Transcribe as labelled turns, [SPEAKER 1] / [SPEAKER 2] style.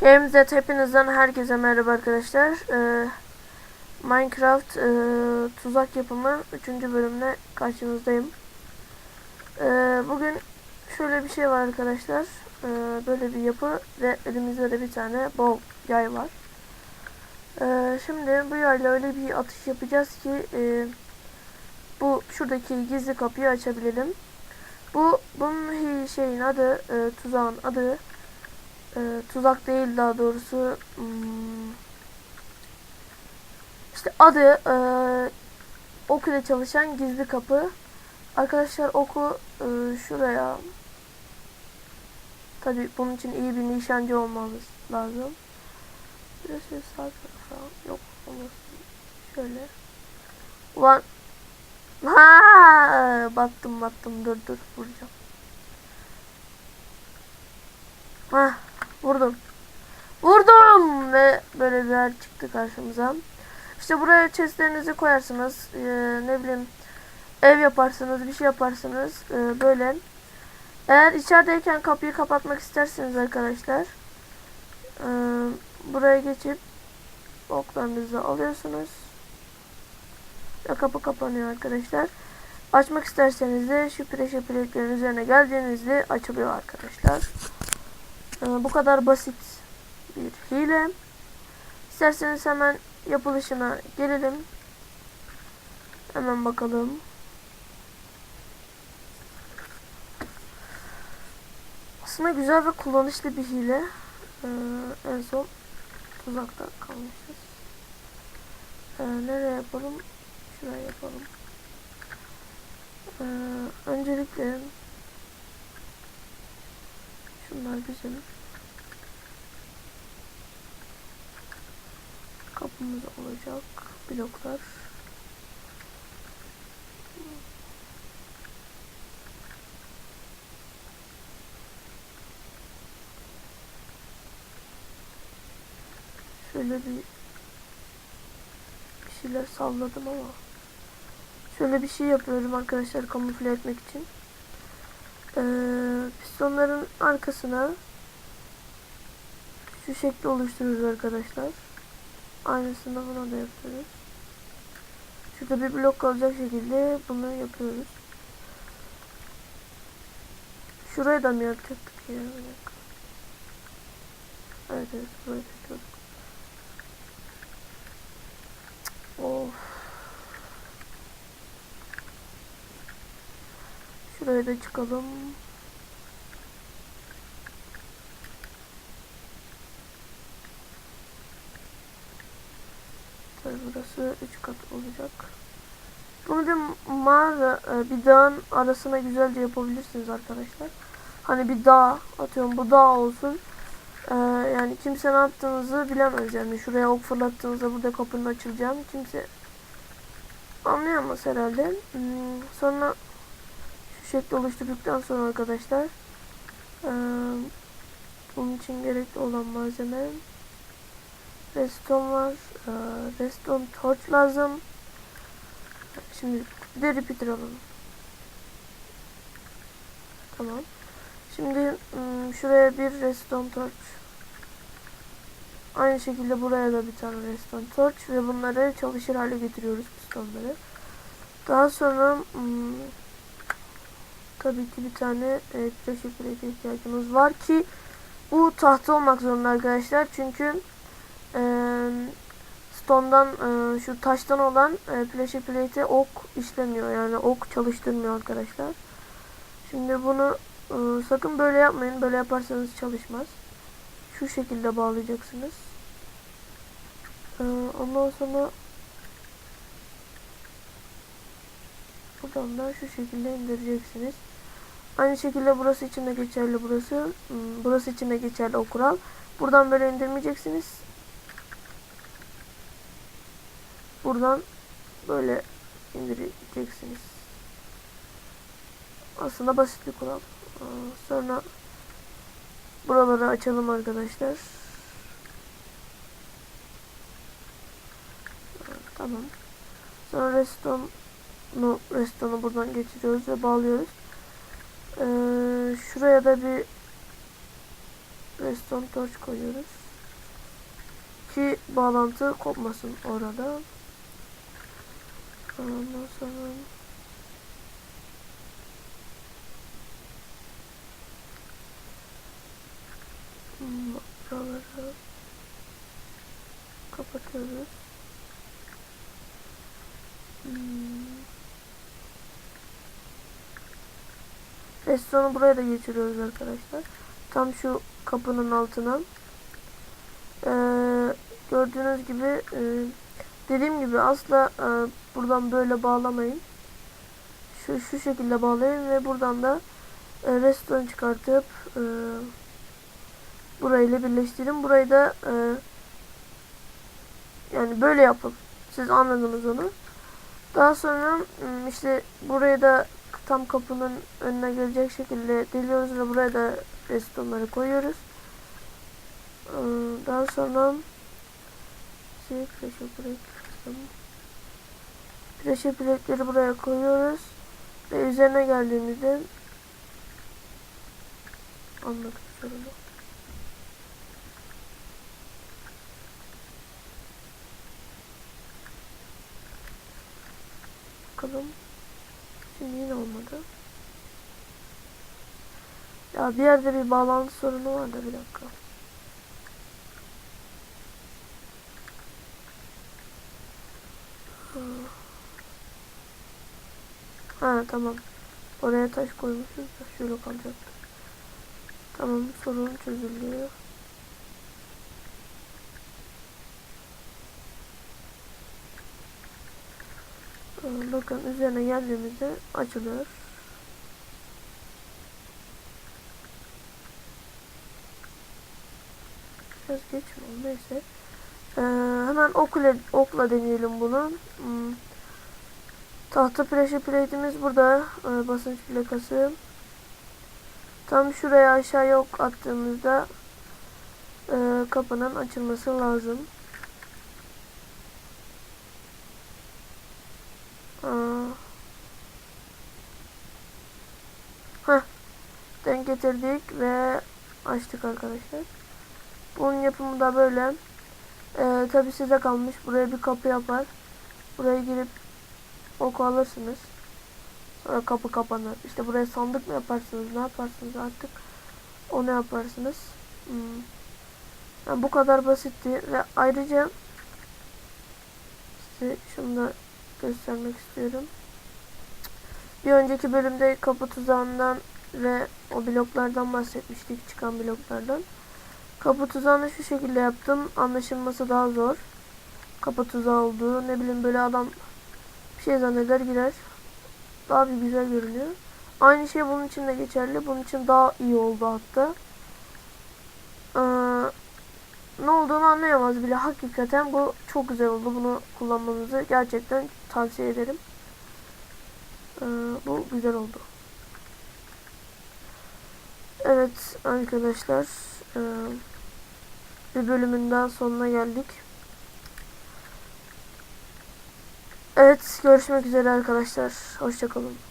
[SPEAKER 1] Game'de hepinizden herkese merhaba arkadaşlar. Ee, Minecraft e, tuzak yapımı 3. bölümle karşınızdayım. Ee, bugün şöyle bir şey var arkadaşlar. Ee, böyle bir yapı ve elimizde de bir tane bow yay var. Ee, şimdi bu yayla öyle bir atış yapacağız ki e, bu şuradaki gizli kapıyı açabilelim. Bu bunun şeyin adı e, tuzağın adı e, tuzak değil daha doğrusu hmm, işte adı e, ok ile çalışan gizli kapı. Arkadaşlar oku e, şuraya. Tabi bunun için iyi bir nişancı olmamız lazım. Biraz şöyle sağ tarafa yok olmasın şöyle. Ulan ha battım battım dur dur vuracağım. Hah vurdum. Vurdum ve böyle bir yer çıktı karşımıza. İşte buraya chestlerinizi koyarsınız. Ee, ne bileyim ev yaparsınız, bir şey yaparsınız. Ee, böyle. Eğer içerideyken kapıyı kapatmak isterseniz arkadaşlar. ee, buraya geçip oklarınızı alıyorsunuz. Ve kapı kapanıyor arkadaşlar. Açmak isterseniz de şu plakların üzerine geldiğinizde açılıyor arkadaşlar. Ee, bu kadar basit bir hile. İsterseniz hemen yapılışına gelelim. Hemen bakalım. Aslında güzel ve kullanışlı bir hile. Ee, en son tuzakta kalmışız. Ee, nereye yapalım? Şuraya yapalım. Ee, öncelikle Şunlar bizim. Kapımız olacak. Bloklar. Şöyle bir bir şeyler salladım ama şöyle bir şey yapıyorum arkadaşlar kamufle etmek için. Ee, pistonların arkasına şu şekli oluşturuyoruz arkadaşlar. Aynısını buna da yapıyoruz. Şurada bir blok kalacak şekilde bunu yapıyoruz. Şurayı da mı yapacaktık ya? Evet evet yapıyorduk. Cık, Of. Şuraya da çıkalım. Burası 3 kat olacak. Bunu bir mağara, e, bir dağın arasına güzelce yapabilirsiniz arkadaşlar. Hani bir dağ, atıyorum bu dağ olsun. Ee, yani kimse ne yaptığınızı bilemez yani. Şuraya ok fırlattığınızda burada kapının açılacağını kimse anlayamaz herhalde. Hmm, sonra şu şekli oluşturduktan sonra arkadaşlar ee, bunun için gerekli olan malzeme redstone var. Ee, redstone torch lazım. Şimdi bir de repeater alalım. Tamam. Şimdi hmm, şuraya bir redstone torch. Aynı şekilde buraya da bir tane redstone torch ve bunları çalışır hale getiriyoruz pistonları. Daha sonra hmm, tabii ki bir tane e, ihtiyacımız var ki bu tahta olmak zorunda arkadaşlar. Çünkü e, stone'dan e, şu taştan olan e, pressure plate'e ok işlemiyor yani ok çalıştırmıyor arkadaşlar. Şimdi bunu e, sakın böyle yapmayın böyle yaparsanız çalışmaz. Şu şekilde bağlayacaksınız. E, ondan sonra buradan da şu şekilde indireceksiniz. Aynı şekilde burası için de geçerli burası. Hmm, Burası için de geçerli o kural. Buradan böyle indirmeyeceksiniz. Buradan böyle indireceksiniz. Aslında basit bir kural. Aa, Sonra buraları açalım arkadaşlar. Tamam. Sonra redstone'u redstone'u buradan geçiriyoruz ve bağlıyoruz. Ee, şuraya da bir redstone torch koyuyoruz. ki bağlantı kopmasın orada. Ondan sonra buraları kapatıyoruz. Hmm. Buraya da geçiriyoruz arkadaşlar. Tam şu kapının altına. Ee, gördüğünüz gibi e, dediğim gibi asla e, buradan böyle bağlamayın. Şu şu şekilde bağlayın ve buradan da e, restoran çıkartıp e, burayla birleştirin. Burayı da e, yani böyle yapın. Siz anladınız onu. Daha sonra işte burayı da tam kapının önüne gelecek şekilde deliyoruz ve buraya da restoranları koyuyoruz. Daha sonra şey pressure pressure plate'leri buraya koyuyoruz ve üzerine geldiğimizde anladık sorunu. Bakalım. Şimdi yine olmadı. Ya bir yerde bir bağlantı sorunu var da bir dakika. Ha tamam. Oraya taş koymuşuz da şöyle kalacaktı. Tamam sorun çözülüyor. Ee, Bakın üzerine geldiğimizde açılıyor. Biraz geç mi oldu? Neyse. Ee, hemen okla, okla deneyelim bunu. Hmm. Tahta pressure plate'imiz burada. Ee, basınç plakası. Tam şuraya aşağıya ok attığımızda e, kapının açılması lazım. Heh. Denk getirdik ve açtık arkadaşlar. Bunun yapımı da böyle. Ee, Tabi size kalmış. Buraya bir kapı yapar. Buraya girip oku alırsınız. Sonra kapı kapanır. İşte buraya sandık mı yaparsınız? Ne yaparsınız artık? Onu yaparsınız. Hmm. Yani bu kadar basitti ve ayrıca size şunu da göstermek istiyorum. Bir önceki bölümde kapı tuzağından ve o bloklardan bahsetmiştik. Çıkan bloklardan. Kapı tuzağını şu şekilde yaptım. Anlaşılması daha zor. Kapı tuzağı olduğu. Ne bileyim böyle adam bir şey zanneder girer. Daha bir güzel görünüyor. Aynı şey bunun için de geçerli. Bunun için daha iyi oldu hatta. Ee, ne olduğunu anlayamaz bile. Hakikaten bu çok güzel oldu. Bunu kullanmanızı gerçekten tavsiye ederim. Ee, bu güzel oldu. Evet arkadaşlar. Ee, bir bölümün daha sonuna geldik. Evet görüşmek üzere arkadaşlar. Hoşçakalın.